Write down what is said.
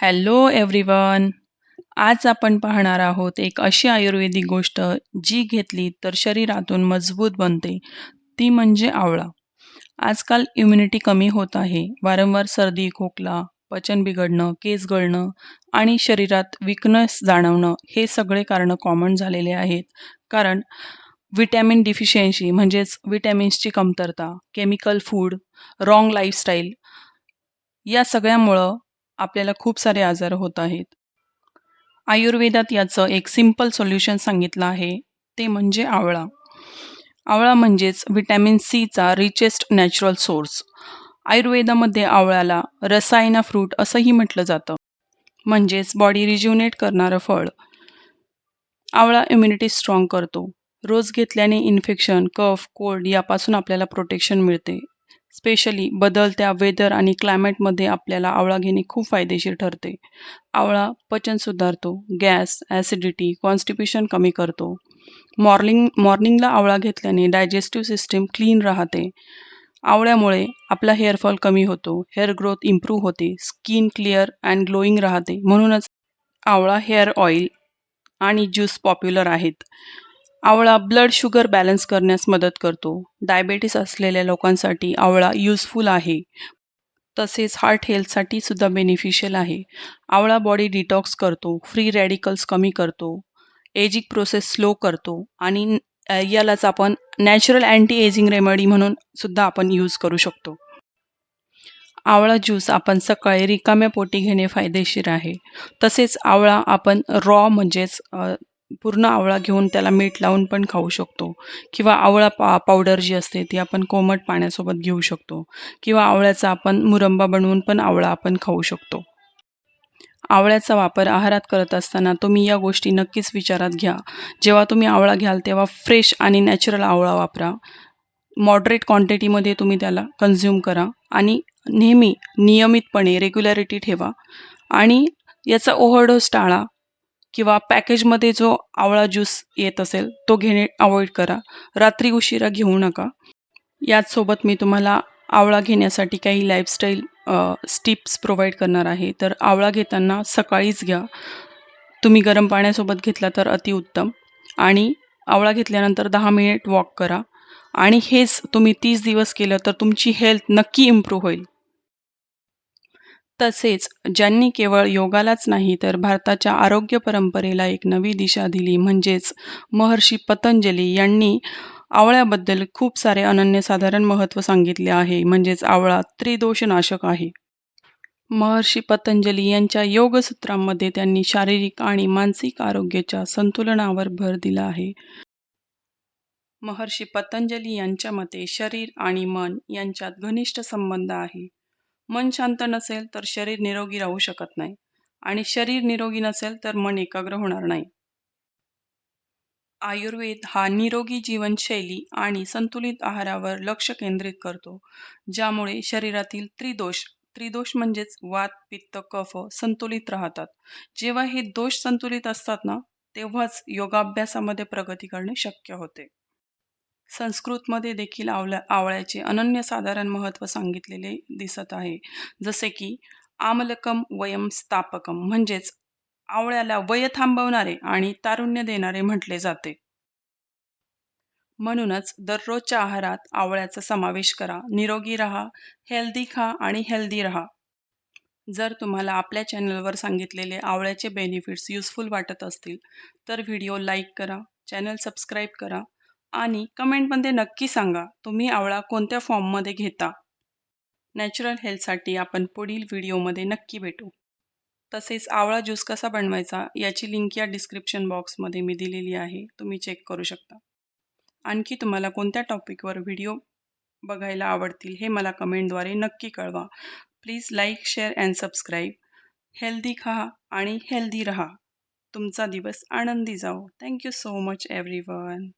Hello everyone आज आपण पाहणार आहोत एक अशी आयुर्वेदिक गोष्ट जी घेतली तर शरीरातून मजबूत बनते. ती म्हणजे आवळा. आजकाल इम्युनिटी कमी होत आहे. वारंवार सर्दी खोकला पचन बिघडणं केस गळणं आणि शरीरात विकनेस जाणवणं हे सगळे कारणं कॉमन झालेले आहेत. कारण विटॅमिन डिफिशियन्सी म्हणजेच विटॅमिन्सची कमतरता केमिकल फूड रॉंग लाईफस्टाईल या सगळ्यामुळं आपल्याला खूप सारे आजार होत आहेत. आयुर्वेदात याचं एक सिंपल सोल्युशन सांगितलं आहे. ते म्हणजे आवळा. आवळा म्हणजेच व्हिटॅमिन सीचा रिचेस्ट नॅचरल सोर्स आयुर्वेदामध्ये आवळ्याला रसायना फ्रूट असंही म्हटलं जातं. म्हणजेच बॉडी रिज्युनेट करणारं फळ. आवळा इम्युनिटी स्ट्रॉंग करतो. रोज घेतल्याने इन्फेक्शन कफ कोल्ड यापासून आपल्याला प्रोटेक्शन मिळते. स्पेशली बदलत्या वेदर आणि क्लायमेटमध्ये आपल्याला आवळा घेणे खूप फायदेशीर ठरते. आवळा पचन सुधारतो गॅस ॲसिडिटी कॉन्स्टिप्युशन कमी करतो. मॉर्निंग मॉर्निंगला आवळा घेतल्याने डायजेस्टिव्ह सिस्टीम क्लीन राहते. आवळ्यामुळे आपला हेअरफॉल कमी होतो हेअर ग्रोथ इम्प्रूव्ह होते स्किन क्लिअर अँड ग्लोईंग राहते. म्हणूनच आवळा हेअर ऑइल आणि ज्यूस पॉप्युलर आहेत. आवळा ब्लड शुगर बॅलन्स करण्यास मदत करतो. डायबेटीस असलेल्या लोकांसाठी आवळा युजफुल आहे. तसेच हार्ट हेल्थसाठी सुद्धा बेनिफिशियल आहे. आवळा बॉडी डिटॉक्स करतो फ्री रॅडिकल्स कमी करतो एजिंग प्रोसेस स्लो करतो आणि यालाच आपण नॅचरल अँटी एजिंग रेमेडी म्हणून सुद्धा आपण यूज करू शकतो. आवळा ज्यूस आपण सकाळी रिकाम्या पोटी घेणे फायदेशीर आहे. तसेच आवळा आपण रॉ म्हणजेच पूर्ण आवळा घेऊन त्याला मीठ लावून पण खाऊ शकतो. किंवा आवळा पा पावडर जी असते ती आपण कोमट पाण्यासोबत घेऊ शकतो. किंवा आवळ्याचा आपण मुरंबा बनवून पण आवळा आपण खाऊ शकतो. आवळ्याचा वापर आहारात करत असताना तुम्ही या गोष्टी नक्कीच विचारात घ्या. जेव्हा तुम्ही आवळा घ्याल तेव्हा फ्रेश आणि नॅचरल आवळा वापरा. मॉडरेट क्वांटिटीमध्ये तुम्ही त्याला कन्झ्युम करा आणि नेहमी नियमितपणे रेग्युलॅरिटी ठेवा. आणि याचा ओव्हरडोस टाळा. किंवा पॅकेजमध्ये जो आवळा ज्यूस येत असेल तो घेणे अवॉइड करा. रात्री उशिरा घेऊ नका. याचसोबत मी तुम्हाला आवळा घेण्यासाठी काही लाईफस्टाईल स्टिप्स प्रोव्हाइड करणार आहे. तर आवळा घेताना सकाळीच घ्या. तुम्ही गरम पाण्यासोबत घेतला तर अतिउत्तम आणि आवळा घेतल्यानंतर दहा मिनिट वॉक करा. आणि हेच तुम्ही तीस दिवस केलं तर तुमची हेल्थ नक्की इम्प्रूव्ह होईल. तसेच ज्यांनी केवळ योगालाच नाही तर भारताच्या आरोग्य परंपरेला एक नवी दिशा दिली. म्हणजेच महर्षी पतंजली यांनी आवळ्याबद्दल खूप सारे अनन्यसाधारण महत्त्व सांगितले आहे. म्हणजेच आवळा त्रिदोषनाशक आहे. महर्षी पतंजली यांच्या योगसूत्रांमध्ये त्यांनी शारीरिक आणि मानसिक आरोग्याच्या संतुलनावर भर दिला आहे. महर्षी पतंजली यांच्या मते शरीर आणि मन यांच्यात घनिष्ठ संबंध आहे. मन शांत नसेल तर शरीर निरोगी राहू शकत नाही. आणि शरीर निरोगी नसेल तर मन एकाग्र होणार नाही. आयुर्वेद हा निरोगी जीवनशैली आणि संतुलित आहारावर लक्ष केंद्रित करतो ज्यामुळे शरीरातील त्रिदोष त्रिदोष म्हणजेच वात पित्त कफ संतुलित राहतात. जेव्हा हे दोष संतुलित असतात ना तेव्हाच योगाभ्यासामध्ये प्रगती करणे शक्य होते. संस्कृतमध्ये देखील आवल्या आवळ्याचे अनन्यसाधारण महत्त्व सांगितलेले दिसत आहे. जसे की आमलकम वयम स्थापकम म्हणजेच आवळ्याला वय थांबवणारे आणि तारुण्य देणारे म्हटले जाते. म्हणूनच दररोजच्या आहारात आवळ्याचा समावेश करा निरोगी राहा हेल्दी खा आणि हेल्दी राहा. जर तुम्हाला आपल्या चॅनलवर सांगितलेले आवळ्याचे बेनिफिट्स युजफुल वाटत असतील तर व्हिडिओ लाईक करा चॅनल सबस्क्राईब करा आणि कमेंटमध्ये नक्की सांगा तुम्ही आवळा कोणत्या फॉर्ममध्ये घेता? नॅचरल हेल्थसाठी आपण पुढील व्हिडिओमध्ये नक्की भेटू. तसेच आवळा ज्यूस कसा बनवायचा याची लिंक या डिस्क्रिप्शन बॉक्समध्ये मी दिलेली आहे तुम्ही चेक करू शकता. आणखी तुम्हाला कोणत्या टॉपिकवर व्हिडिओ बघायला आवडतील हे मला कमेंटद्वारे नक्की कळवा. Please like share and subscribe. Healthy खा आणि हेल्दी रहा. तुमचा दिवस आनंदी जाओ thank you so much everyone